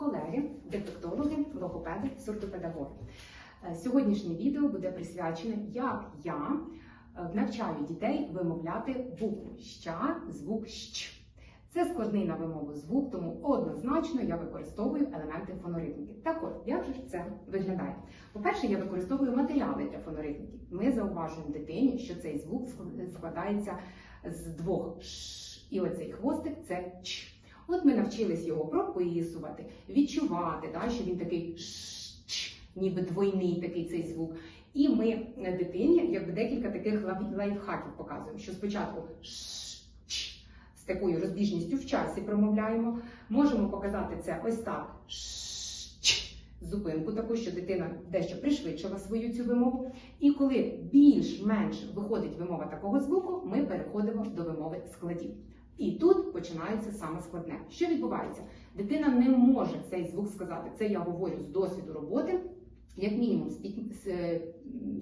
колеги, дефектологи, логопеди, сурдопедагоги. Е, Сьогоднішнє відео буде присвячене, як я е, навчаю дітей вимовляти букву ща, звук щ. Це складний на вимову звук, тому однозначно я використовую елементи фоноритміки. Так от, як же це виглядає? По-перше, я використовую матеріали для фоноритміки. Ми зауважуємо дитині, що цей звук складається з двох ш, і оцей хвостик це ч. От ми навчились його прописувати, відчувати, да, що він такий ш, ніби двойний такий цей звук. І ми е, дитині якби декілька таких лайфхаків показуємо, що спочатку ш, ч, з такою розбіжністю в часі промовляємо. Можемо показати це ось так. ш, Зупинку таку, що дитина дещо пришвидшила свою цю вимову. І коли більш-менш виходить вимова такого звуку, ми переходимо до вимови складів. І тут починається саме складне. Що відбувається? Дитина не може цей звук сказати. Це я говорю з досвіду роботи. Як мінімум з п'ять- е,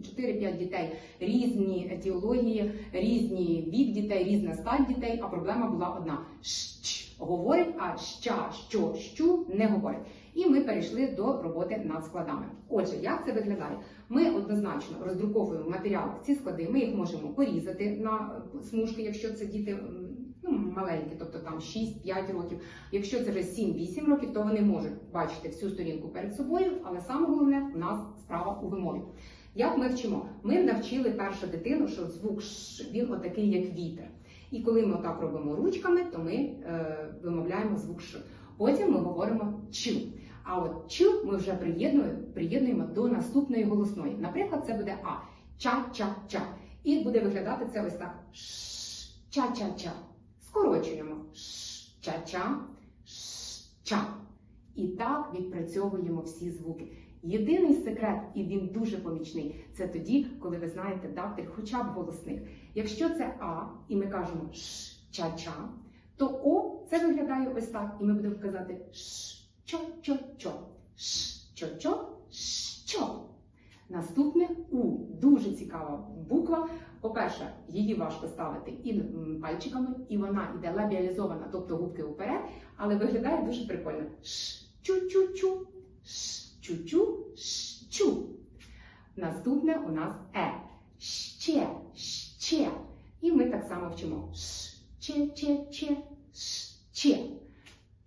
4-5 дітей різні етіології, різні вік дітей, різна стать дітей, а проблема була одна: щ говорить, а ща, що, щу не говорить. І ми перейшли до роботи над складами. Отже, як це виглядає? Ми однозначно роздруковуємо в матеріалах ці склади. Ми їх можемо порізати на е, смужки, якщо це діти ну, маленькі, тобто там 6-5 років. Якщо це вже 7-8 років, то вони можуть бачити всю сторінку перед собою, але саме головне у нас справа у вимові. Як ми вчимо? Ми навчили першу дитину, що звук ш він отакий, як вітер. І коли ми отак робимо ручками, то ми е, вимовляємо звук ш. Потім ми говоримо чу. А от чу ми вже приєднуємо, приєднуємо до наступної голосної. Наприклад, це буде а ча-ча-ча. І буде виглядати це ось так: ш ча-ча-ча. Скорочуємо ш ча-ча, ш ча. І так відпрацьовуємо всі звуки. Єдиний секрет, і він дуже помічний, це тоді, коли ви знаєте дактиль хоча б голосних. Якщо це А, і ми кажемо ш ча-ча, то О це виглядає ось так. І ми будемо казати ш чо-чо-чо, ш чо-чо, що. Наступне У дуже цікава буква. По-перше, її важко ставити і пальчиками, і вона йде лабіалізована, тобто губки вперед, але виглядає дуже прикольно. Ш чу-чу-чу, ш чу-чу, щу. Наступне у нас е. Ще, ще. І ми так само вчимо. Ш, че, че, че, ще.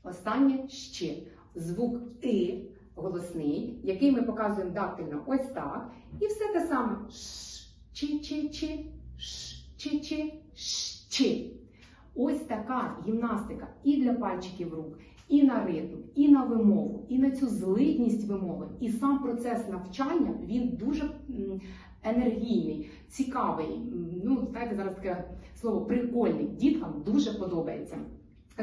Останнє ще. Звук и голосний, який ми показуємо дактильно ось так. І все те саме. Ш, чи, чи, чи, ш, чи, чи, ще. Ось така гімнастика і для пальчиків рук, і на ритм, і на вимову, і на цю злитність вимови. І сам процес навчання він дуже енергійний, цікавий. Ну, знаєте, зараз таке слово прикольний. Діткам дуже подобається.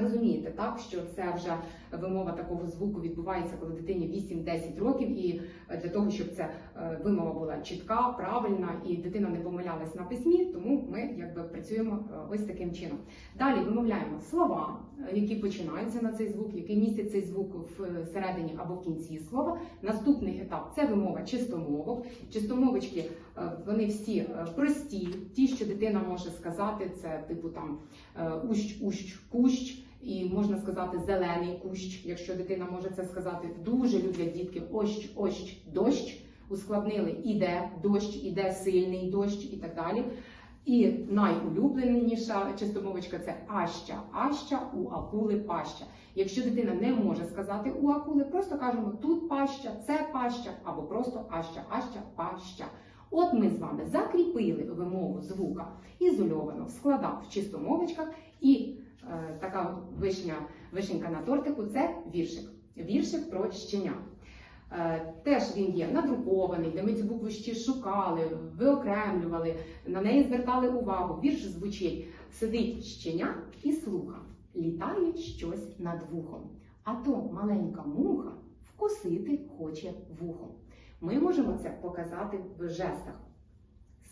Розумієте, так, що це вже вимова такого звуку відбувається, коли дитині 8-10 років, і для того, щоб ця е, вимова була чітка, правильна і дитина не помилялась на письмі, тому ми якби працюємо е, ось таким чином. Далі вимовляємо слова, е, які починаються на цей звук, які містять цей звук в е, середині або в кінці слова. Наступний етап це вимова чистомовок. Чистомовочки вони всі е, прості, ті, що дитина може сказати, це типу там е, ущ, ущ, кущ. І можна сказати зелений кущ, якщо дитина може це сказати. Дуже люблять дітки ощ, ощ, дощ. Ускладнили іде дощ, іде сильний дощ і так далі. І найулюбленіша чистомовочка це аща. Аща у акули паща. Якщо дитина не може сказати у акули, просто кажемо тут паща, це паща, або просто аща, аща, паща. От ми з вами закріпили вимову звука ізольовано в складах в чистомовочках і е, така вишня, вишенька на тортику це віршик. Віршик про щеня. Е, теж він є надрукований, де ми цю букву ще шукали, виокремлювали, на неї звертали увагу. Вірш звучить: сидить щеня і слуха, літає щось над вухом. А то маленька муха вкусити хоче вухом. Ми можемо це показати в жестах.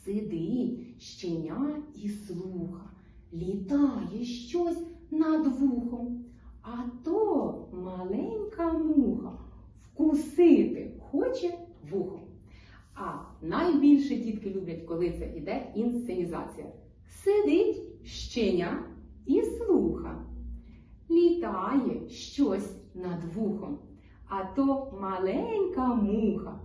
Сидить щеня і слуха, літає щось над вухом. А то маленька муха вкусити хоче вухом. А найбільше дітки люблять, коли це іде інсценізація. Сидить щеня і слуха, літає щось над вухом. А то маленька муха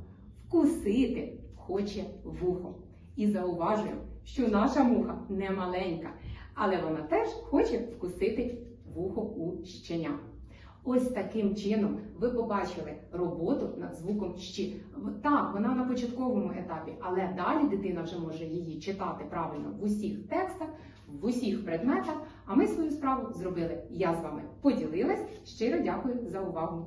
вкусити хоче вухо. І зауважую, що наша муха не маленька, але вона теж хоче вкусити вухо у щеня. Ось таким чином ви побачили роботу над звуком щі. Так, вона на початковому етапі, але далі дитина вже може її читати правильно в усіх текстах, в усіх предметах. А ми свою справу зробили. Я з вами поділилась. Щиро дякую за увагу.